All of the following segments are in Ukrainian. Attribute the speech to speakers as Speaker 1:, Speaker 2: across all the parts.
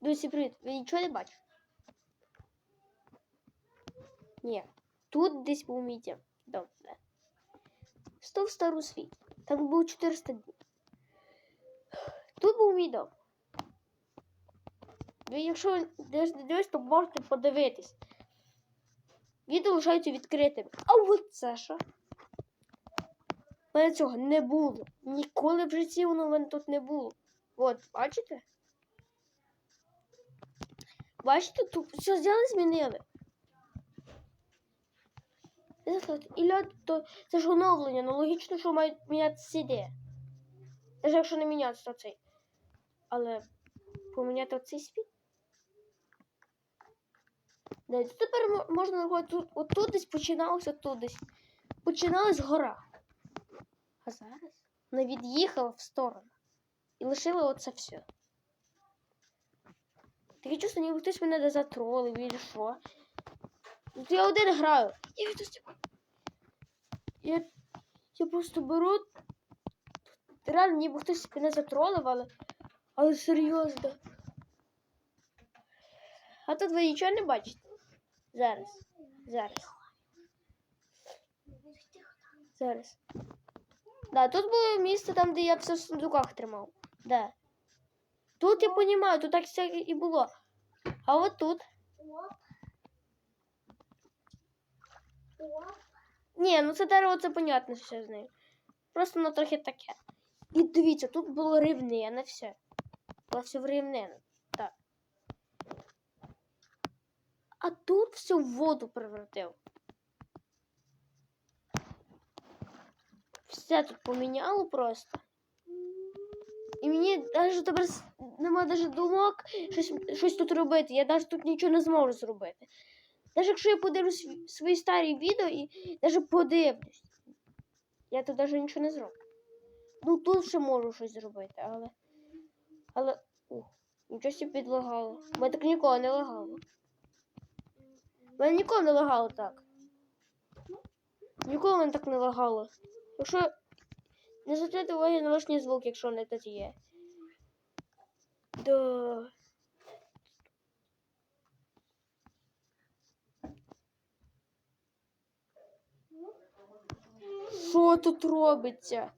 Speaker 1: Досі привіт. Ви нічого не бачите? Ні. Тут десь був мій дім. Дом. Да. Стов стару світ. Там був 400 днів. Тут був мій дом. Ви, якщо десь не дивитесь, то можете подивитись. Відео лишається відкритим. А от це що? У мене цього не було. Ніколи в житті воно в мене тут не було. От, бачите? Бачите, тут все взяли, змінили. Сказала, Ілля, то це ж оновлення, ну логічно, що мають мінятися ідеї. Навіть якщо не мінятися, то цей. Але поміняти оцей світ. Да, тепер мо- можна тут, отут десь починалося, тут десь. Починалась гора. А зараз вона від'їхала в сторону. І лишила оце все. Таке чувство, ніби хтось мене де затролив і що. От я один граю. Я. Я, я просто беру. Реально, ніби хтось мене затролив, але. Але серйозно. А тут ви нічого не бачите? Зараз. Зараз. Зараз. Да, тут було місце там, де я все в сундуках тримав. Да. Тут я розумію, тут так все і було. А от тут. Ні, ну це дерево, це понятно, що з нею. Просто воно трохи таке. І дивіться, тут було рівнене все. Було все рівнене. Так. А тут все в воду превратив. Все тут поміняло просто. Мені навіть тепер нема навіть думок щось, щось тут робити. Я навіть тут нічого не зможу зробити. Навіть якщо я подивлюсь свої старі відео і навіть подивлюсь, я тут навіть нічого не зроблю. Ну тут ще можу щось зробити, але. Але. Ух, нічого собі підлагало. Мене так ніколи не лагало. Мене ніколи не лагало так. Ніколи мене так не лагало. Якщо не звертайте уваги на лишній звук, якщо не тут є. Да. Що тут робиться?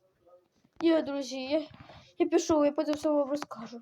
Speaker 1: Я, друзі, я, я пішов, я потім все вам розкажу.